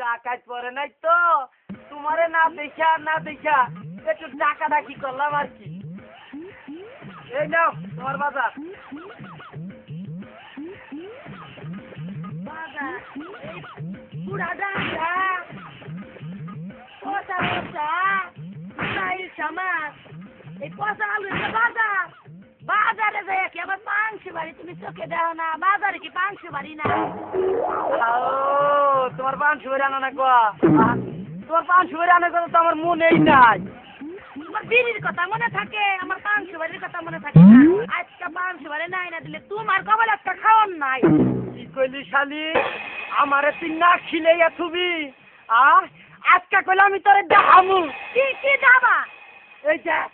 ডাকাত পরে নাই তো। তোমারে না দেখা না দেখা একটু টাকা ডাকি করলাম আর কি। এই নাও তোমার বাজার। এই পচা আলু বাজার। বাজারে যাই কি আবার মাংস বাড়ি তুমি চোখে দাও না? বাজারে কি মাংস বাড়ি না? ও তোমার পাঁচশো করে আনো না গো। তোমার পাঁচশো করে আনার কথা তো আমার মনেই নাই। তোমার বিড়ির কথা মনে থাকে আমার মাংস বাড়ির কথা মনে থাকে না। আজকে মাংস বাড়ি নাই না দিলে তোমার কবল একটা খাওয়ান নাই। কি কইলি শালি? আমারে তুই না খিলেইয়া থুবি আ? আজকা কইলে আমি তোরে দেখামু। কি কি দাবা এই দেখ।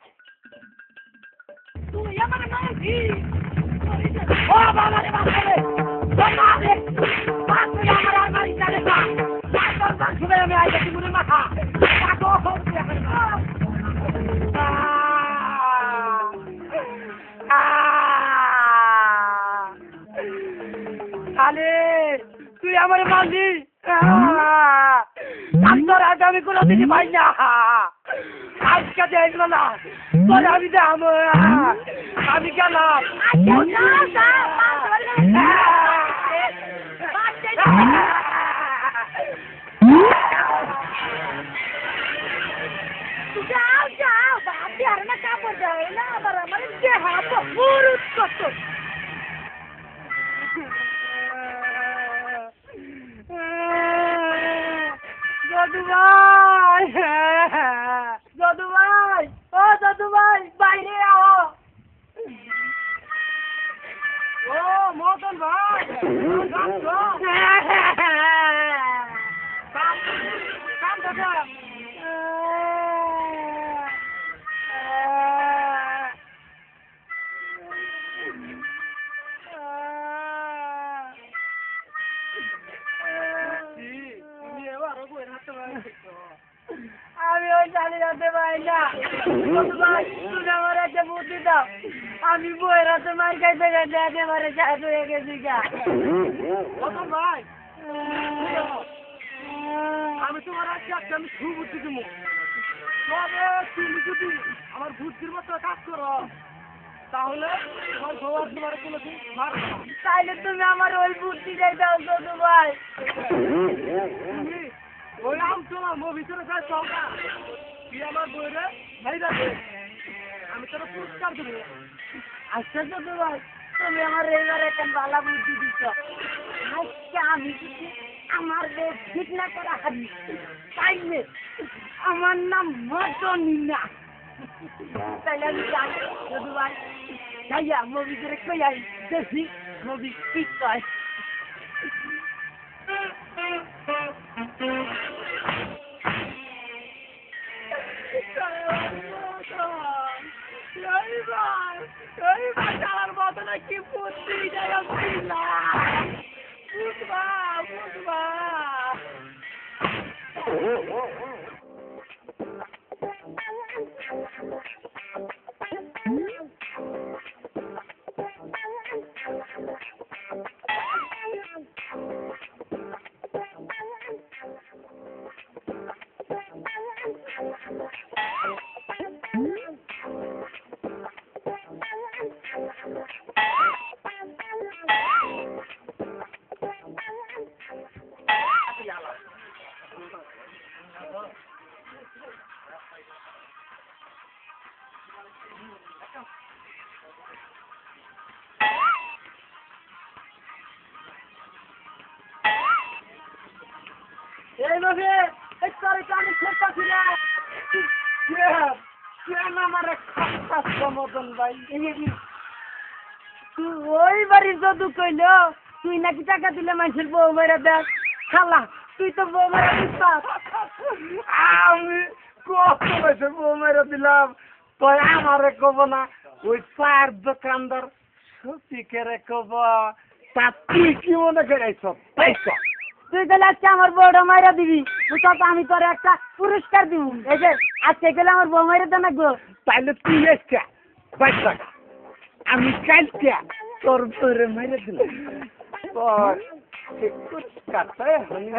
আলে তুই আমার মারলি আমি কোনো দিনই পাই না। আজকে দেখল না তোর আমি দেখাম আমি গেলাম যাও যাও বাপি আর না কাপড় দেয় না আবার আমার কষ্ট যদু ভাই যদু ভাই ও যদু ভাই বাইরে আও। ও মতন ভাই আমি ওই জানি রাতে পাই না। বুদ্ধি দাও আমি বই রাতে মার খাইতে একেবারে শেষ হয়ে গেছি গা ভাই আমি তোমার আজকে একটা আমি সুবুদ্ধি দিব তবে তুমি যদি আমার বুদ্ধির মতো কাজ করো তাহলে তোমার ভগবান তোমার কোনোদিন মারবে না তাইলে তুমি আমার ওই বুদ্ধিটাই দাও দাদু ভাই ওই আম তোমার মো ভিতরে যাই তুই আমার বইরে ভাই রাখে আমি তোর দেবো। ভাই তুমি আমার এবার একটা ভালো বুদ্ধি আজকে আমি যদি আমার বেশ ঠিক না করা হাবি তাইলে আমার নাম মদনী না তাইলে আমি যাই দাদু ভাই। যাইয়া মুভি করে কই আই দেখি মুভি ঠিক কয়। এইবার মতো না কি বুদ্ধি যায় বুঝলা ভাই? তুই ওই বাড়ির যদু কইল, তুই নাকি টাকা দিলে মানুষের বউ মেরে দেখ খালা তুই তো বউ মেরে দিস আমি বউ মেরে দিলাম। তুই আমারে কব না, ওই চার দোকানদার সত্যিকারে কব। তা তুই কি মনে করাইছ পয়সা তুই গেলে আজকে আমার বউটা মাইরা দিবি। বুঝছ আমি তোর একটা পুরস্কার দিব। এই যে আজকে গেলে আমার বউ মাইরা দেন গো তাইলে তুই আমি কালকে তোর বউরে মাইরা দিলাম।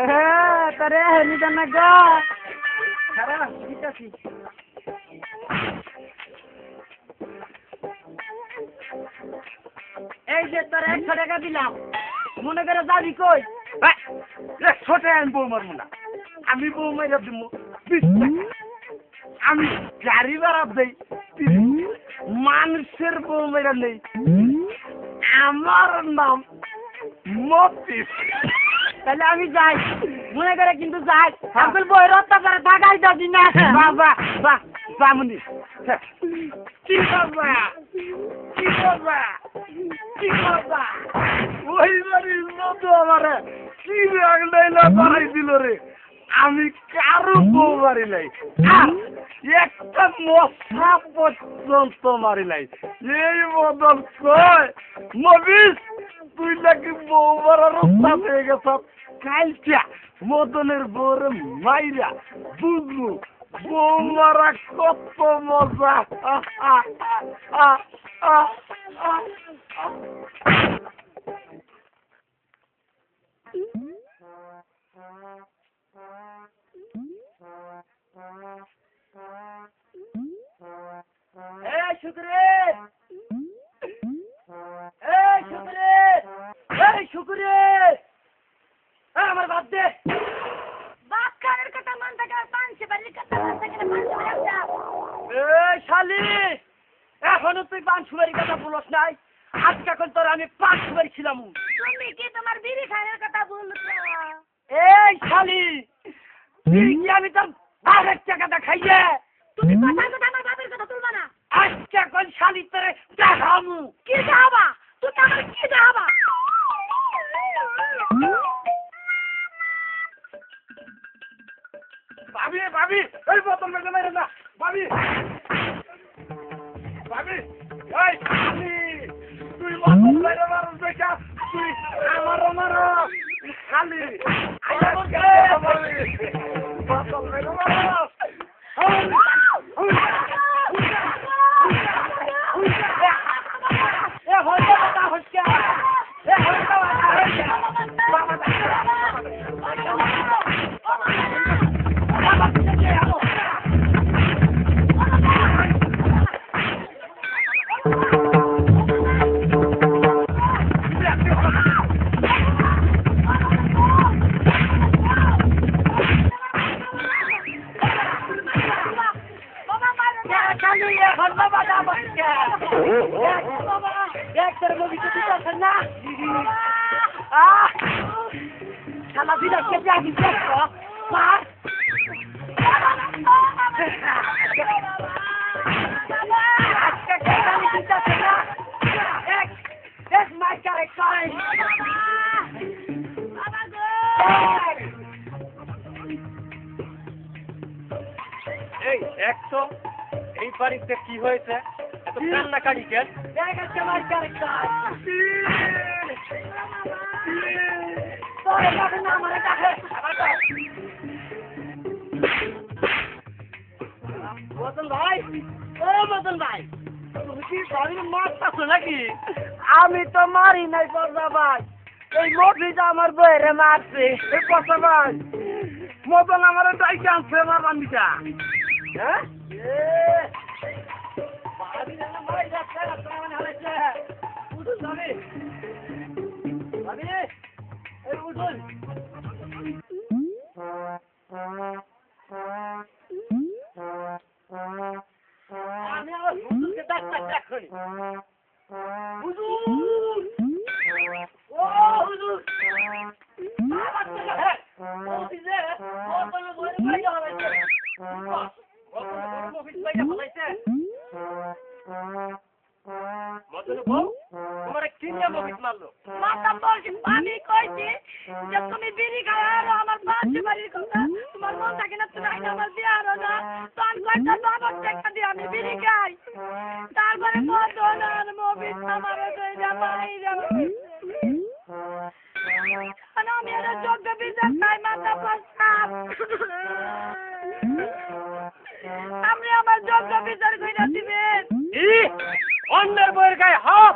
হ্যাঁ তারে গা খারাপ ঠিক আছে। এই যে তোর একশো টাকা দিলাম। মনে করে যাবি কই? টাকা আমি বউ মারবো না। আমি বউ মাইরা দিব আমি গাড়ি ভাড়া দেই। মানুষের বউ মেরা নেই। আমার নাম মতিস। তাহলে আমি যাই। মনে করে কিন্তু যাই। আঙ্কুল বইয়ের অত্যাচারে থাকাই যাবি না বাবা বা বামুনি কি বাবা? কি বাবা? কি বাবা? আমি কারও বউ মারি নাই। একটা মশা পর্যন্ত মারি নাই। এই বদল কয় মবিস তুই নাকি বউ মারার রক্ষা পেয়ে গেছ। কালটা মদনের বউরে মাইরা বুঝলু বউ মারা কত মজা। আমার বাদ দে! বাদ খানের কথা মান থাকে আর পাঁচশো বাড়ির কথা মান থাকে না পাঁচশো বাড়ি শালি! এখনও তুই সুপারি কথা বলস নাই। আজকে এখন তোর আমি পাঁচ সুপারি ছিলাম। তুমি কি তোমার বিড়ি খানের কথা বলছো? এই শালি কি আমি তোর বাপের টাকাটা খাইয়ে তুমি কথা কথা আমার বাপের কথা তুলবা না। আজকে এখন শালি তোরে দেখামু। কি দেখাবা? তুই আমার কি দেখাবা? ভাবি ভাবি এই বোতল মেরে মেরে না ভাবি। ভাবি এই ভাবি তুই বোতল মেরে মারুস দেখা তুই আমারও মারো খালি। আজকে না এক এক মাইকারে কয় বাবা গো এই একশো? এই বাড়িতে কি হয়েছে? এত কান্নাকাটি কেন? আমি তো মারি নাই পর্দা ভাই। এই মফিটা আমার বইরে মারছে। এই ভাই। মদন আমার ডাইকে আনছে আমার রান্দিকা হ্যাঁ? আমি আমার হুজুরকে ডাক্তার ডাকুন হুজুর ও হুজুর আমার থেকে হ্যাঁ অফিসে অফিসে বলে বাইরে হলাইছে অফিস বাইরে হলাইছে মদন বউ তোমার কিনিয়া মফিস মারলো মাতা বলছি আমি কইছি যে তুমি বিড়ি খাওয়া আর আমার পাঁচ বাড়ির কথা তোমার মন থাকে না তুমি আইনা আমার বিয়ে আরও না তখন তো আমার টাকা দিয়ে আমি বিড়ি খাই। তারপরে মদন আর মবিস আমার দইরা বাইরা আমি এর যোগ্য বিচার চাই মাতা প্রস্তাব আপনি আমার যোগ্য বিচার কইরা দিবেন অন্যের বইয়ের গায়ে হাত।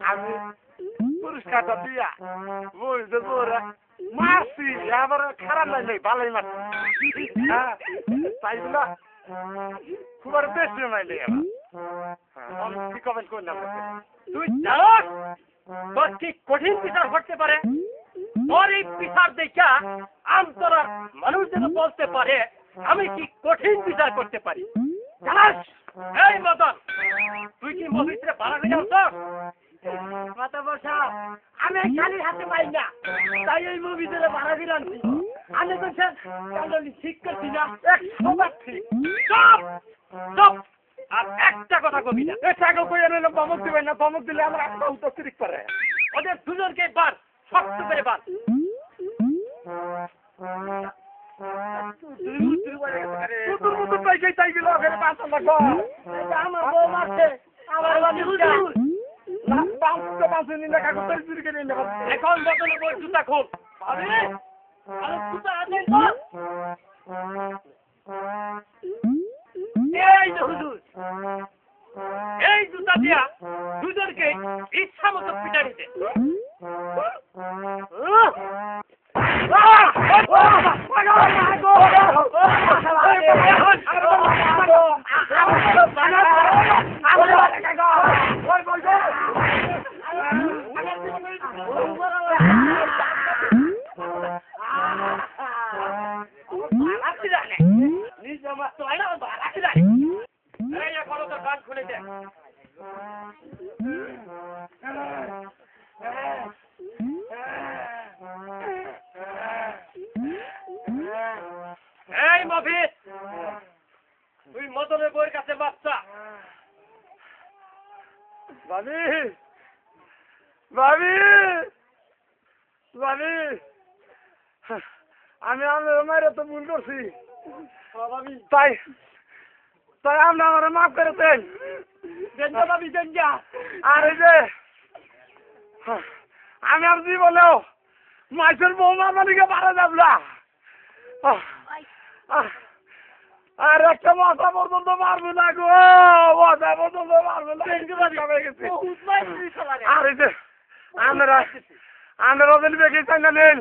আমি দিয়া বউরে মারছি আবার খারাপ নাই ভালোই মারছি হ্যাঁ তাই খুব আর বেশি নাই হ্যাঁ, কমেন্ট তুই তোর কি কঠিন বিচার করতে পারে? তোর এই বিচার দেখা আমতলার মানুষ যেন বলতে পারে আমি কি কঠিন বিচার করতে পারি? জানাস? এই মদন তুই কি মহিত্রে ভাড়া যাচ্ছ মাথা বসা আমি খালি হাতে পাই না। তাই এই মুভি দিলে ভাড়া দিলাম আমি তো কান্ডলি ঠিক করছি না একশো বার ঠিক আর একটা কথা কবি না। টাকা কই এনে ধমক দিবেন না? ধমক দিলে আমার একটা উত্তর তিরিক পারে ওদের দুজনকে বার শক্ত করে বার। আমার বউ মারছে আমার পাঁচ তো পাঁচ দিন না কাগজ তাই চুরি করে নেব এখন বদলে বই জুতা আরে আরে সুতা হাতে ধর এই যে হুজুর এই জুতা দিয়া দুজনকে ইচ্ছা মতো পিটাইতে এই এই তুই মদনের বইয়ের কাছে বাচ্চা। ভাবি ভাবি ভাবি আমি আমার তো ভুল করছি। তাই তাই আপনি আমার মাফ করে দেন। গেঞ্জা বাবি গেঞ্জা আর এই যে আমি আর জীবনেও মাছের বৌমা মালিকে পারা যাব না আর একটা মাথা পর্যন্ত মারবে না গো। মাথা পর্যন্ত মারবে না। আর এই যে আমরা আমরা বেগে চাই না নেন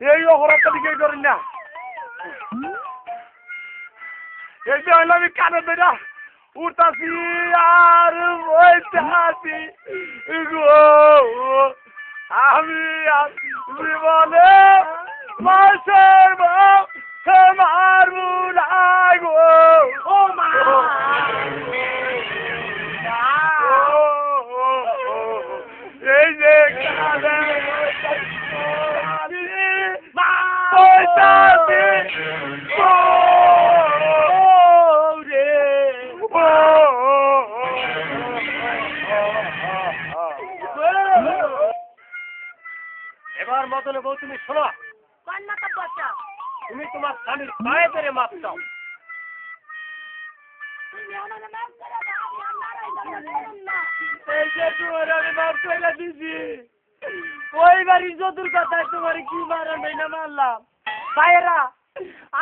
এই অপরাধটা দিকে করেন না। এই যে হইল আমি কানে বেরা উঠতাছি আর বইতাছি। গো আমি জীবনে এবার মদনে বউ তুমি শোনো তুমি তোমার স্বামীর পায়ে ধরে মাপ চাও করে এই যে তোমার আমি মাফ করে দিছি। ওই বাড়ি চতুর কথায় তোমার কি মারা নেই না মারলাম? ভাইয়েরা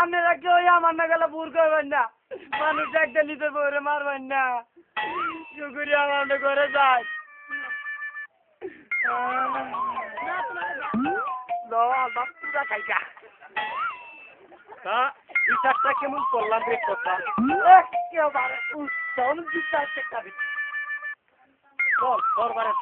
আপনারা কেউ আমার না গেলে ভুল করবেন না। মানুষ একটা নিতে পরে মারবেন না। শুকুরি আমার ঘরে যায়। পুরা খাইকা তা বিচারটা কেমন করলাম রে কথা? একেবারে উত্তম বিচার চেষ্টা চল দরবারে।